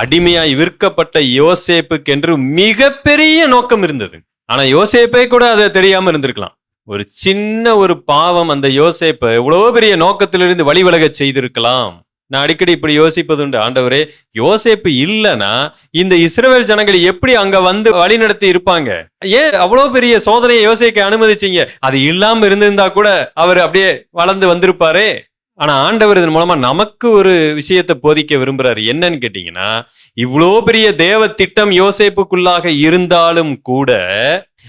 அடிமையாய் விற்கப்பட்ட யோசேப்புக்கு என்று மிகப்பெரிய நோக்கம் இருந்தது. ஆனா யோசேப்பே கூட அதை தெரியாம இருந்திருக்கலாம். ஒரு சின்ன ஒரு பாவம் அந்த யோசேப்பை எவ்வளோ பெரிய நோக்கத்திலிருந்து வழிவிலக செய்திருக்கலாம். நான் அடிக்கடி இப்படி யோசிப்பதுண்டு ஆண்டவரே யோசேப்பு இல்லைன்னா இந்த இஸ்ரேல் ஜனங்கள் எப்படி அங்க வந்து வழி நடத்தி இருப்பாங்க? ஏன் அவ்வளோ பெரிய சோதனையை யோசிக்க அனுமதிச்சீங்க? அது இல்லாம இருந்திருந்தா கூட அவர் அப்படியே வளர்ந்து வந்திருப்பாரே. ஆனா ஆண்டவர் இதன் மூலமா நமக்கு ஒரு விஷயத்தை போதிக்க விரும்புறாரு. என்னன்னு கேட்டீங்கன்னா இவ்வளோ பெரிய தேவ திட்டம் யோசேப்புக்குள்ளாக இருந்தாலும் கூட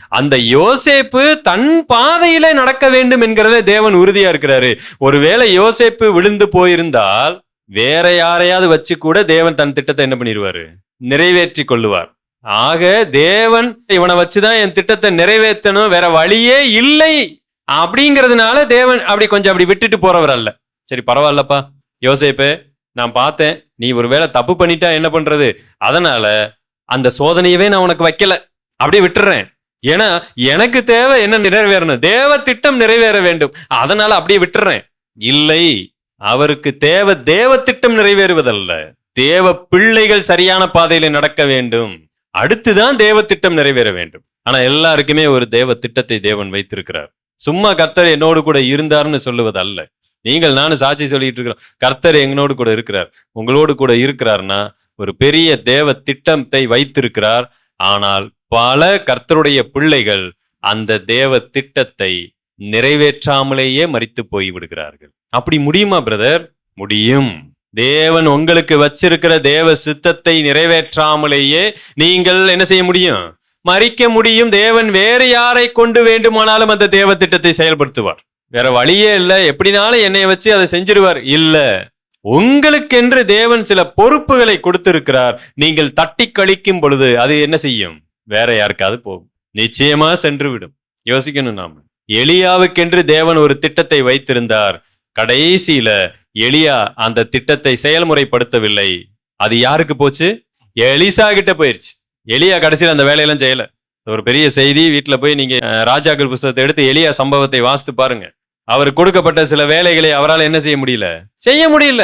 அந்த யோசேப்பு தன் பாதையில நடக்க வேண்டும் என்கிறதே தேவன் உறுதியா இருக்கிறாரு. ஒருவேளை யோசேப்பு விழுந்து போயிருந்தால் வேற யாரையாவது வச்சு கூட தேவன் தன் திட்டத்தை என்ன பண்ணிடுவாரு? நிறைவேற்றி கொள்ளுவார். ஆக தேவன் இவனை வச்சுதான் என் திட்டத்தை நிறைவேற்றணும் வேற வழியே இல்லை அப்படிங்கிறதுனால தேவன் அப்படி கொஞ்சம் அப்படி விட்டுட்டு போறவர் அல்ல. சரி பரவாயில்லப்பா. யோசேப்பு நான் பார்த்தேன். நீ ஒருவேளை தப்பு பண்ணிட்டா என்ன பண்றது? அதனால அந்த சோதனையவே நான் உனக்கு வைக்கல. அப்படியே விட்டுறேன். ஏன்னா எனக்கு தேவை என்ன நிறைவேறணும்? தேவ திட்டம் நிறைவேற வேண்டும். அதனால அப்படியே விட்டுறேன். இல்லை அவருக்கு தேவை தேவ திட்டம் நிறைவேறுவதல்ல. தேவ பிள்ளைகள் சரியான பாதையில நடக்க வேண்டும். அடுத்துதான் தேவ திட்டம் நிறைவேற வேண்டும். ஆனா எல்லாருக்குமே ஒரு தேவ திட்டத்தை தேவன் வைத்திருக்கிறார். சும்மா கர்த்தர் என்னோடு கூட இருந்தார்னு சொல்லுவது அல்ல நீங்கள் நானும் சாட்சி சொல்லிட்டு இருக்கிறோம். கர்த்தர் எங்களோடு கூட இருக்கிறார். உங்களோடு கூட இருக்கிறார்னா ஒரு பெரிய தேவ திட்டத்தை வைத்திருக்கிறார். ஆனால் பல கர்த்தருடைய பிள்ளைகள் அந்த தேவ திட்டத்தை நிறைவேற்றாமலேயே மறித்து போய் விடுகிறார்கள். அப்படி முடியுமா பிரதர்? முடியும். தேவன் உங்களுக்கு வச்சிருக்கிற தேவ சித்தத்தை நிறைவேற்றாமலேயே நீங்கள் என்ன செய்ய முடியும்? மறிக்க முடியும். தேவன் வேறு யாரை கொண்டு வேண்டுமானாலும் அந்த தேவ திட்டத்தை செயல்படுத்துவார். வேற வழியே இல்லை. எப்படினாலும் என்னை வச்சு அதை செஞ்சிருவார். இல்ல. உங்களுக்கென்று தேவன் சில பொறுப்புகளை கொடுத்திருக்கிறார். நீங்கள் தட்டி கழிக்கும் பொழுது அது என்ன செய்யும்? வேற யாருக்காவது போகும். நிச்சயமா சென்று விடும் யோசிக்கணும் நாம. எளியாவுக்கென்று தேவன் ஒரு திட்டத்தை வைத்திருந்தார். கடைசியில எளியா அந்த திட்டத்தை செயல்முறைப்படுத்தவில்லை. அது யாருக்கு போச்சு? எலிசா கிட்ட போயிருச்சு. எளியா கடைசியில் அந்த வேலையெல்லாம் செய்யல. ஒரு பெரிய செய்தி. வீட்டில் போய் நீங்க ராஜாக்கள் புஸ்தகத்தை எடுத்து எளியா சம்பவத்தை வாசித்து பாருங்க. அவர் கொடுக்கப்பட்ட சில வேலைகளை அவரால் என்ன செய்ய முடியல? செய்ய முடியல.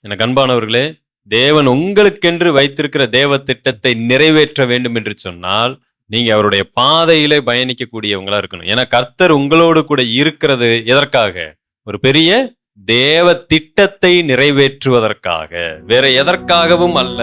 எனக்கு அன்பானவர்களே தேவன் உங்களுக்கென்று வைத்திருக்கிற தேவ திட்டத்தை நிறைவேற்ற வேண்டும் என்று சொன்னால் நீங்க அவருடைய பாதையிலே பயணிக்கக்கூடியவங்களா இருக்கணும். ஏன்னா கர்த்தர் உங்களோடு கூட இருக்கிறது எதற்காக? ஒரு பெரிய தேவ திட்டத்தை நிறைவேற்றுவதற்காக. வேற எதற்காகவும் அல்ல.